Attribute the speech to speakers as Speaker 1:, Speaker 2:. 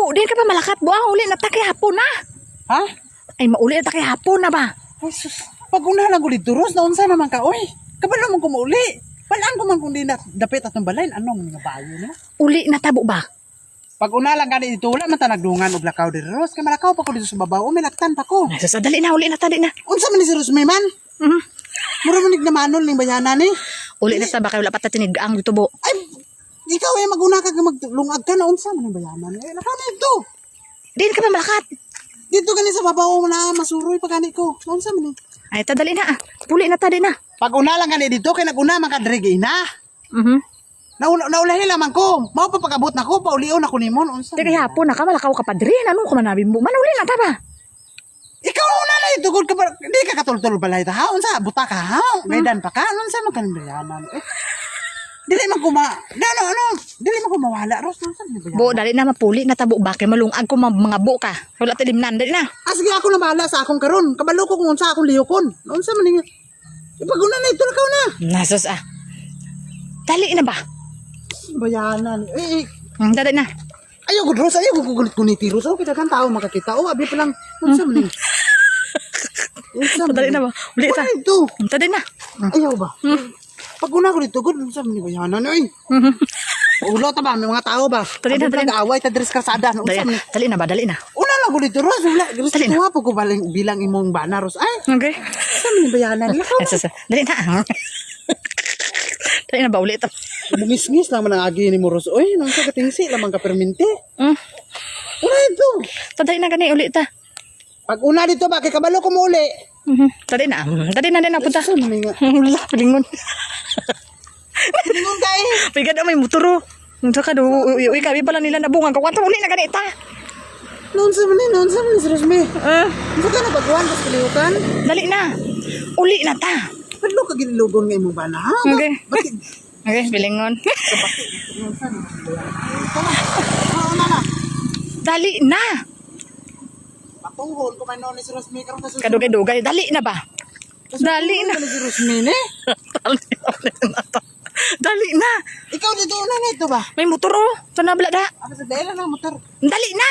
Speaker 1: O, din ka pa malakat. Buang uli na ta kay hapon na.
Speaker 2: Ha?
Speaker 1: Ay, mauli na ta kay hapon na ba?
Speaker 2: Ay, sus. Pag unahan ako dito, Ros, naunsa naman ka, oy. Kabalo mo kumuli. Walaan ko man kung di na dapit atong balayin. Ano mga bayo na?
Speaker 1: Uli na tabo ba?
Speaker 2: Pag una lang gani dito, wala man ta nagdungan og lakaw diri, Ros. Kay malakaw pa ko dito sa babaw. O, may laktan pa ko.
Speaker 1: Ay, sus, dali na, uli na ta, di na.
Speaker 2: Unsa man ni si Rosme man?
Speaker 1: Mhm.
Speaker 2: Mura man na manol ning bayana ni.
Speaker 1: Uli na ta ba kayo lapat ta tinigang dito bo.
Speaker 2: Ay, ikaw ay maguna ka ka maglungag ka na unsa man ning bayana ni. Eh, lakaw na ito.
Speaker 1: Din ka pa malakat.
Speaker 2: Dito gani sa babaw na masuroy pa gani ko. Unsa man ni?
Speaker 1: Ay, ta dali na ah. Uli na ta, di na.
Speaker 2: Pag una lang gani dito, kay naguna man ka diri na.
Speaker 1: Mhm.
Speaker 2: Naula naulahi lamang ko. Mao pa pagabot na ko, paulion ako nimon unsa.
Speaker 1: Kay hapon na ka, malakaw ka pa din. Ano ko manabim mo? Manuli na ta ba?
Speaker 2: Ikaw una na ito gud ka ba? Di ka katultol balay ta ha. Unsa buta ka ha? Gaydan pa ka. Unsa man kan bayanan? Eh. Dili man kuma. Di ano ano? Dili man ko mawala ros man bayanan?
Speaker 1: Bo, dali na mapuli na tabo ba? Kay malungag ko mga bo ka. Wala tilimnan, dali na.
Speaker 2: Ah, sige ako na bahala sa akong karon. Kabalo ko kung unsa akong liyokon. Unsa man ni? Ipaguna na ito lakaw na.
Speaker 1: Nasus ah. Dali na ba?
Speaker 2: Bayanan. Eh, eh.
Speaker 1: Hmm, dali na.
Speaker 2: Ayaw gud ros, ayaw ko gulit kuniti ros. Oh, kita kan tao makakita. Oh, abi pa lang. Unsa man ni? Unsa man
Speaker 1: Dali
Speaker 2: ni?
Speaker 1: na ba? Uli ta.
Speaker 2: Ito.
Speaker 1: Hmm, Dali na.
Speaker 2: Ayaw ba? Pag una ko dito, good, sa mga bayanan, oy.
Speaker 1: Mhm.
Speaker 2: Ulo ta ba, may mga tao ba?
Speaker 1: Dali na, dali
Speaker 2: na. Away, ta dres kasada.
Speaker 1: Dali, dali na ba? Dali na.
Speaker 2: Una lang ko dito, Ros. Wala,
Speaker 1: na.
Speaker 2: ko nga po ko balang, bilang imong bana, Ros. Ay,
Speaker 1: Okay.
Speaker 2: sa mga.
Speaker 1: Ay, sus, dali na. ah. dali na ba? Uli ta.
Speaker 2: Bungis-ngis naman ang agi ni mo, Ros. Oy, nang sa katingsi, lamang ka perminti.
Speaker 1: Hmm.
Speaker 2: Una ito.
Speaker 1: Ta, dali na gani. Uli ta.
Speaker 2: Pag una dito ba, kay kabalo ko mo uli.
Speaker 1: Mhm. Dali na. Dali na, dali na. Punta.
Speaker 2: Sa mga.
Speaker 1: Wala, pilingon.
Speaker 2: Tingon ka eh.
Speaker 1: Pigad na may muturo. Unsa ka do, uy, kami pala nila nabungan. Kawanta uli na ganita.
Speaker 2: Noon sa mga, noon sa mga, si Rosme.
Speaker 1: Ah,
Speaker 2: Ano ka na baguhan, tapos kaliukan?
Speaker 1: dali na. Uli na ta.
Speaker 2: Paglo ka ginilugon nga imong bana, ha?
Speaker 1: Okay.
Speaker 2: Bakit?
Speaker 1: Okay,
Speaker 2: na na.
Speaker 1: dali na.
Speaker 2: Patungkol ko may noon ni si Rosme. Karoon ka sa
Speaker 1: Kadugay-dugay. Dali na ba? Dali na.
Speaker 2: Ano si
Speaker 1: Dali na. to. Dali na.
Speaker 2: Ikaw dito na ito ba?
Speaker 1: May motor oh. Sa nabla da.
Speaker 2: Ako sa dahil na motor.
Speaker 1: Dali na.